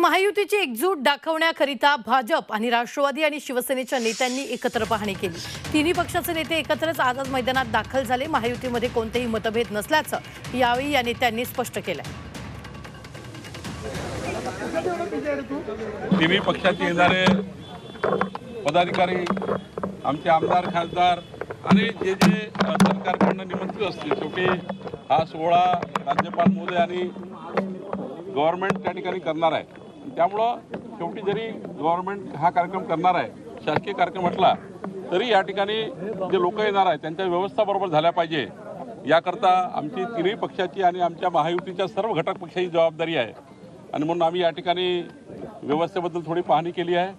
महायुतीची एकजूट दाखवण्याकरिता भाजप आणि राष्ट्रवादी आणि शिवसेनेच्या नेत्यांनी एकत्र पाहणी केली. तिन्ही पक्षाचे नेते एकत्रच आज मैदानात दाखल झाले. महायुतीमध्ये कोणतेही मतभेद नसल्याचं यावेळी या नेत्यांनी स्पष्ट केलं तिन्ही पक्षाचे येणारे पदाधिकारी आमचे आमदार खासदार आणि जे जे सरकारकडनं निमंत्रित असतील शेवटी हा सोहळा राज्यपाल मोदी आणि गव्हर्नमेंट त्या ठिकाणी करणार आहे. त्यामुळं शेवटी जरी गव्हर्नमेंट हा कार्यक्रम करणार आहे शासकीय कार्यक्रम म्हटला तरी या ठिकाणी जे लोक येणार आहेत त्यांच्या व्यवस्था बरोबर झाल्या पाहिजे. याकरता आमची तिन्ही पक्षाची आणि आमच्या महायुतीच्या सर्व घटक पक्षाची जबाबदारी आहे. आणि म्हणून आम्ही या ठिकाणी व्यवस्थेबद्दल थोडी पाहणी केली आहे.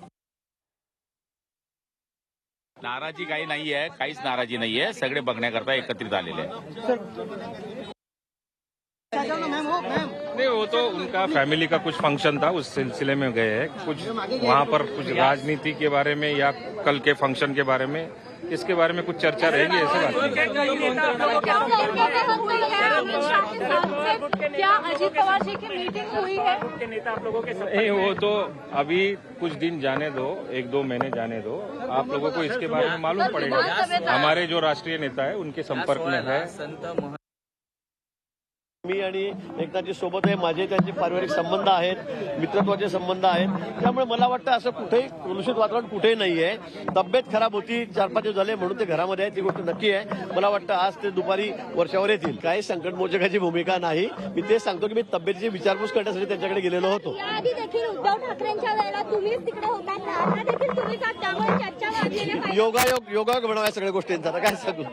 नाराजी काही नाही आहे काहीच नाराजी नाही आहे सगळे बघण्याकरता एकत्रित आलेले आहे नहीं वो तो उनका फैमिली का कुछ फ़ंक्शन था उस सिलसिले में गए हैं। कुछ वहाँ पर कुछ राजनीति के बारे में या कल के फ़ंक्शन के बारे में इसके बारे में कुछ चर्चा रहेगी ऐसे बात नहीं। क्या अजीत पवार जी की मीटिंग हुई है? नहीं वो तो अभी कुछ दिन जाने दो एक दो महीने जाने दो। आप लोगों को इसके बारे में मालूम पड़ेगा। हमारे जो राष्ट्रीय नेता है उनके संपर्क में है। मी आणि एकनाथजी सोबत आहे. माझे त्यांचे पारिवारिक संबंध आहेत मित्रत्वाचे संबंध आहेत. त्यामुळे मला वाटतं असं कुठेही प्रदूषित वातावरण कुठेही नाही आहे तब्येत खराब होती चार पाच दिवस झाले म्हणून ते घरामध्ये आहे ती गोष्ट नक्की आहे. मला वाटतं आज ते दुपारी वर्षावर येतील. काही संकटमोचकाची भूमिका नाही. मी तेच सांगतो की मी तब्येतीची विचारपूस करण्यासाठी त्यांच्याकडे गेलेलो होतो. उद्धव ठाकरेंच्या वेळेला तुम्हीच तिकडे योगायोग योगायोग म्हणावा या सगळ्या गोष्टींचा. काय सांगू?